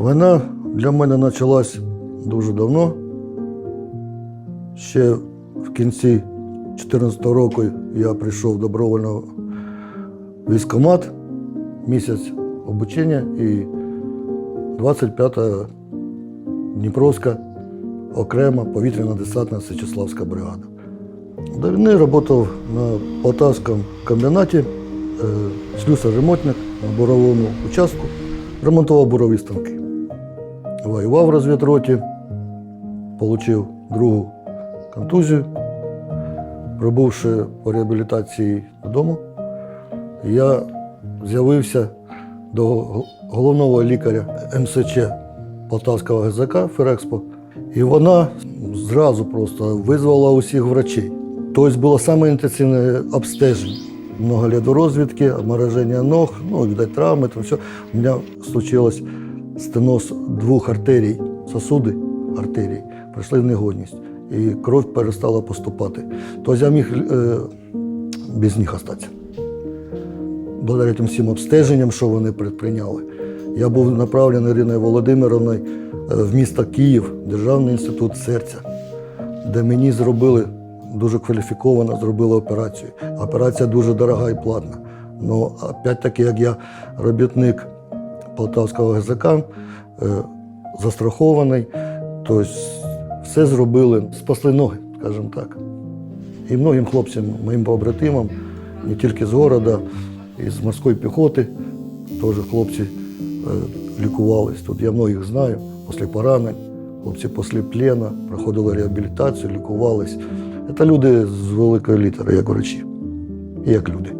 Війна для мене почалась дуже давно. Ще в кінці 2014 року я прийшов добровольно в військкомат, місяць обучення і 25-та Дніпровська окрема повітряна десантна Січеславська бригада. До війни працював на Полтавському комбінаті, е, слюсар-ремонтник на буровому участку, ремонтував бурові станки. Воював в розвідроті, отримав другу контузію. Пробувши по реабілітації додому, я з'явився до головного лікаря МСЧ Полтавського ГЗК Ферекспо, і вона зразу просто визвала усіх врачей. Тобто було саме інтенсивне обстеження. Много лет розвідки, обмороження ног, ну, видать, травми, там все. У мене случилось стеноз двох артерій, сосуди артерій, прийшли в негодність. І кров перестала поступати. Тобто я міг е, без них остатися. Благодаря тим всім обстеженням, що вони предприйняли. Я був направлений Іриною Володимировною е, в місто Київ, Державний інститут серця, де мені зробили дуже кваліфіковано зробили операцію. Операція дуже дорога і платна. Ну, опять-таки, як я робітник Полтавського ГЗК, е, застрахований, тобто все зробили, спасли ноги, скажімо так. І многим хлопцям, моїм побратимам, не тільки з города, і з морської піхоти, теж хлопці е, лікувались. Тут я многих знаю, після поранень, хлопці після плена проходили реабілітацію, лікувались. Це люди з великої літери, як врачі, як люди.